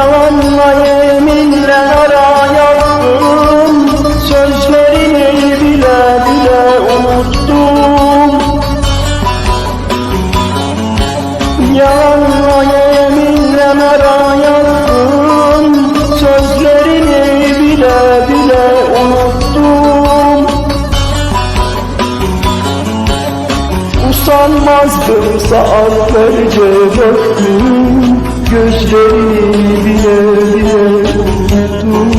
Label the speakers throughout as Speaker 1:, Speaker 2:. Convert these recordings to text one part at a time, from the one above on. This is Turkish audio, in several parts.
Speaker 1: Yalanla yeminle ara yaptım Sözlerini bile bile unuttum. Yalanla yeminle ara yaptım Sözlerini bile bile unuttum. Usanmazdım saatlerce baktım Gözlerini bile bile unuttum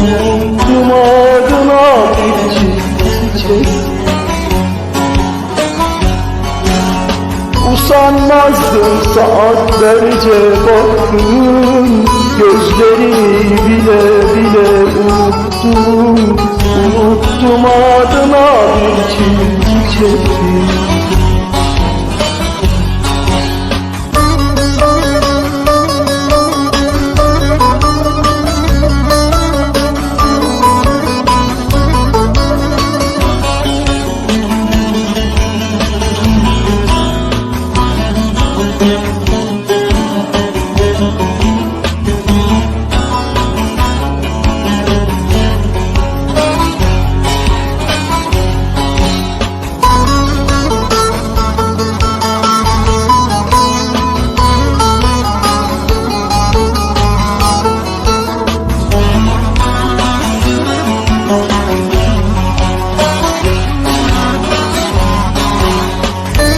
Speaker 1: Unuttum adına bir çiçek Usanmazdım saatlerce baktım. Gözlerini bile bile unuttum. Unuttum adına bir çiçek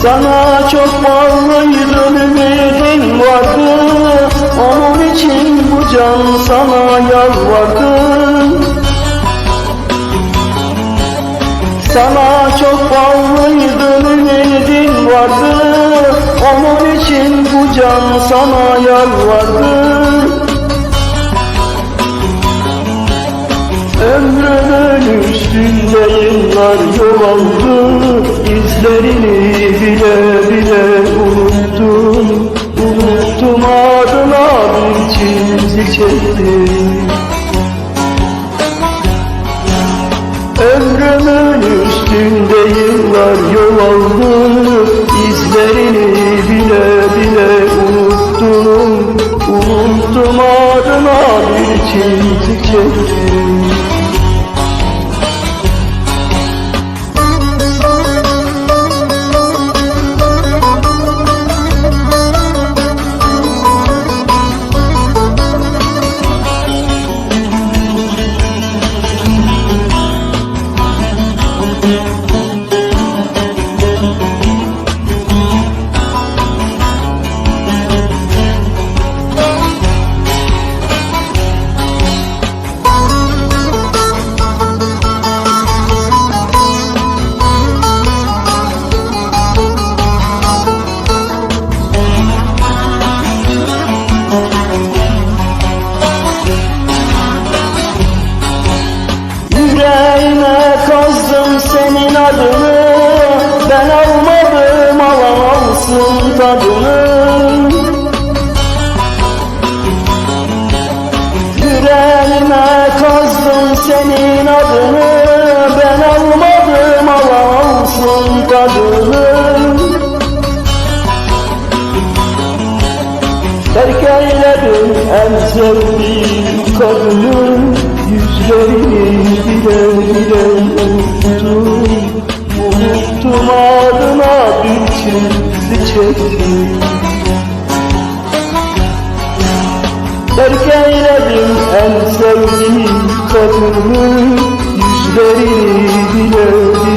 Speaker 1: Sana çok bağlıydım ümidim vardı. Onun için bu can sana yalvardı Sana çok bağlıydım ümidim vardı. Onun için bu can sana yalvardı üstünde yıllar yol İzlerini bile bile unuttum. Unuttum adına bir çizik çektim. Ömrümün üstünde yıllar yol aldı İzlerini bile bile unuttum. Unuttum adına bir çizik çektim alamazsın tadını Yüreğime kazdım senin adını Ben almadım alamazsın tadını Terk eyledim en sevdiğim kadını Yüzlerini bile bile unuttum. Unuttum adına bir çizgi çektim Terk eyledim en sevdiğim kadını Yüzlerini bile